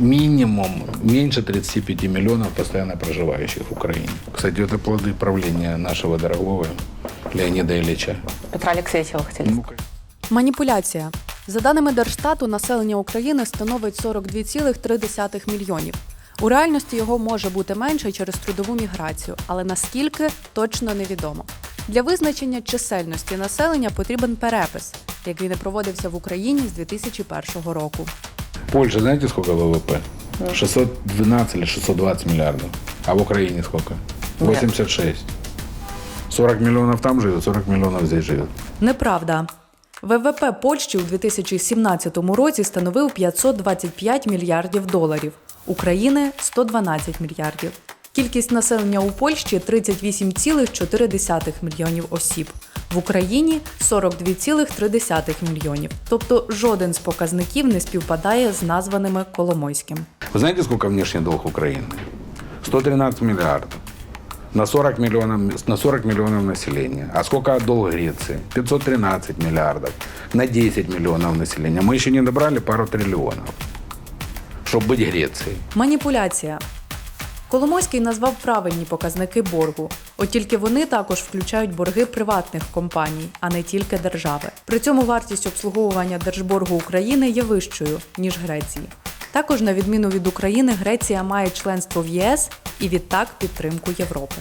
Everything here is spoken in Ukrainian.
минимум меньше 35 миллионов постоянно проживающих в Украине. Кстати, это плоды правления нашего дорогого Леонида Ильича. Петра Олексійовича ви хотіли. Ну, Маніпуляція. За даними Держстату, населення України становить 42,3 мільйонів. У реальності його може бути менше через трудову міграцію, але наскільки точно невідомо. Для визначення чисельності населення потрібен перепис, який не проводився в Україні з 2001 року. Польша, знаете, сколько ВВП? 612 или 620 миллиардов. А в Украине сколько? 86. 40 миллионов там живет, 40 миллионов здесь живет. Неправда. ВВП Польщі у 2017 році становив 525 мільярдів доларів, України 112 мільярдів. Кількість населення у Польщі 38,4 мільйонів осіб, в Україні 42,3 мільйонів. Тобто жоден з показників не співпадає з названими Коломойським. Вы знаете, сколько внешний долг Украины? 113 миллиардов. На 40 миллионов, на 40 миллионов населения. А сколько долг Греции? 513 миллиардов. На 10 миллионов населения. Мы еще не добрали пару триллионов, чтобы быть Грецией. Маніпуляція. Коломойський назвав правильні показники боргу, от тільки вони також включають борги приватних компаній, а не тільки держави. При цьому вартість обслуговування держборгу України є вищою ніж Греції. Також, на відміну від України, Греція має членство в ЄС і відтак підтримку Європи.